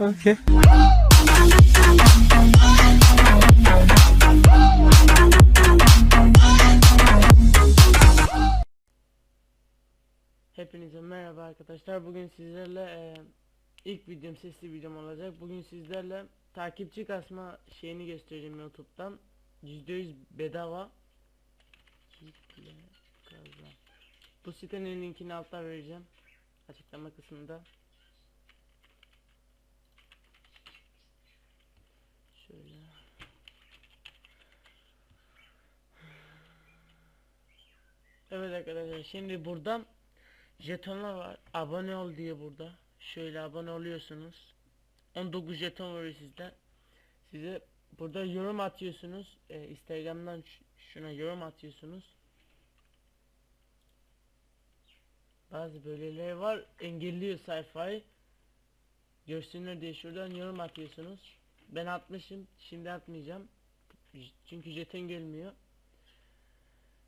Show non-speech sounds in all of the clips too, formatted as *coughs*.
Okay. Hepinize merhaba arkadaşlar. Bugün sizlerle e, ilk videom sesli videom olacak. Bugün sizlerle takipçi kasma şeyini göstereceğim YouTube'dan. %100 bedava. Bu sitenin linkini altta vereceğim. Açıklama kısmında. Şöyle. Evet arkadaşlar şimdi buradan jetonlar var. Abone ol diye burada. Şöyle abone oluyorsunuz. 19 jeton var sizde. Size burada yorum atıyorsunuz. Ee, Instagram'dan şuna yorum atıyorsunuz. Bazı böyleleri var. Engelliyor sayfayı. Görsünler diye şuradan yorum atıyorsunuz. Ben atmışım. Şimdi atmayacağım. Çünkü jeton gelmiyor.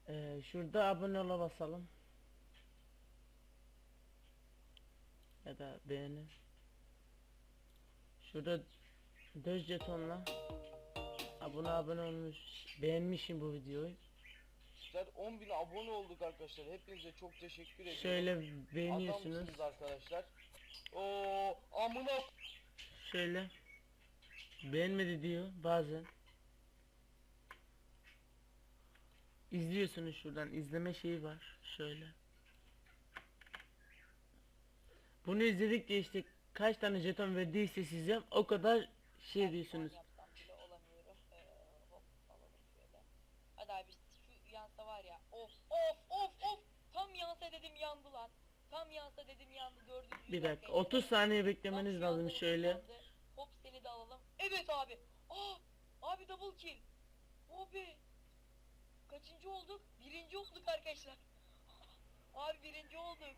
Ee, şurada abone ola basalım. Ya da beğeni. Şurada 4 jetonla abone abone olmuş beğenmişim bu videoyu. Bizler 10.000 abone olduk arkadaşlar. Hepinize çok teşekkür ediyorum. Şöyle beğeniyorsunuz. Adamsınız arkadaşlar. Oo amına Şöyle beğenmedi diyor bazen. İzliyorsunuz şuradan izleme şeyi var. Şöyle. Bunu izledik diye işte kaç tane jeton verdiyse size o kadar şey diyorsunuz. yapsam bile olamıyorum. Hop alalım şöyle. Hadi abi şu yansa var ya. Of of of of. Tam yansa dedim yandı lan. Tam yansa dedim yandı. Dördüncü Bir dakika 30 saniye beklemeniz lazım şöyle. Hop seni de alalım. Evet abi. Aa, abi double kill. Abi. Kaçıncı olduk? Birinci olduk arkadaşlar. *laughs* Abi birinci olduk.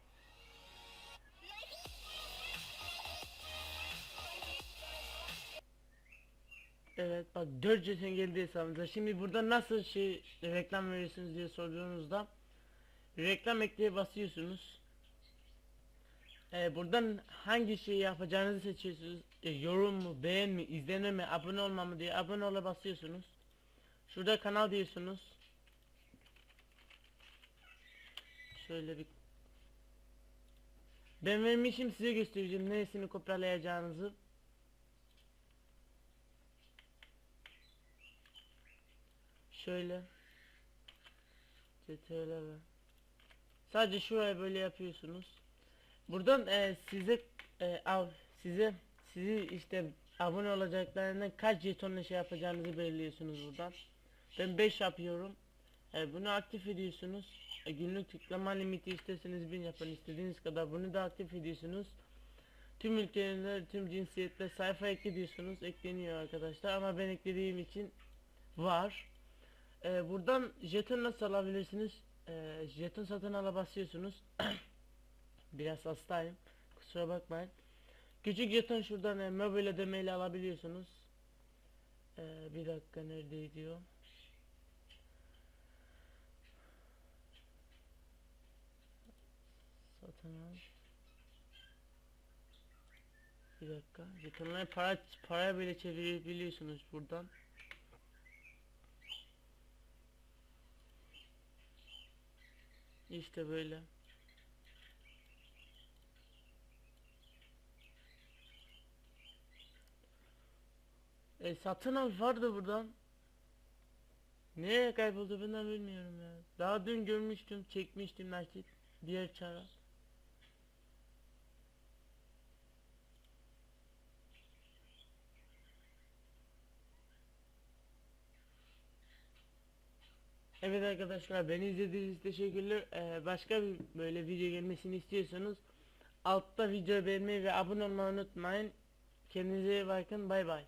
Evet bak 4 jeton geldi hesabınıza. Şimdi burada nasıl şey reklam veriyorsunuz diye sorduğunuzda reklam ekleye basıyorsunuz. Ee, buradan hangi şeyi yapacağınızı seçiyorsunuz. E, yorum mu, beğen mi, izleme mi, abone olma mı diye abone ola basıyorsunuz. Şurada kanal diyorsunuz. Şöyle bir ben vermişim size göstereceğim neresini kopyalayacağınızı. Şöyle. CTRL Sadece şuraya böyle yapıyorsunuz. Buradan e, size e, av, size sizi işte abone olacaklarından kaç jetonla şey yapacağınızı belirliyorsunuz buradan. Ben 5 yapıyorum. E, bunu aktif ediyorsunuz. E, günlük tıklama limiti isterseniz 1000 yapın istediğiniz kadar bunu da aktif ediyorsunuz. Tüm ülkeler, tüm cinsiyetler sayfa ekle diyorsunuz. Ekleniyor arkadaşlar ama ben eklediğim için var. Ee, buradan jeton nasıl alabilirsiniz? Ee, jeton satın ala basıyorsunuz. *coughs* Biraz hastayım. Kusura bakmayın. Küçük jeton şuradan e, mobil ödemeyle alabiliyorsunuz. Ee, bir dakika neredeydi o? Al. Bir dakika. Jetonları para paraya bile çevirebiliyorsunuz buradan. İşte böyle. E satın al vardı buradan. Nereye kayboldu ben de bilmiyorum ya. Daha dün görmüştüm, çekmiştim nakit. Diğer çara. Evet arkadaşlar beni izlediğiniz teşekkürler. Ee, başka bir böyle video gelmesini istiyorsanız altta video beğenmeyi ve abone olmayı unutmayın. Kendinize iyi bakın. Bay bay.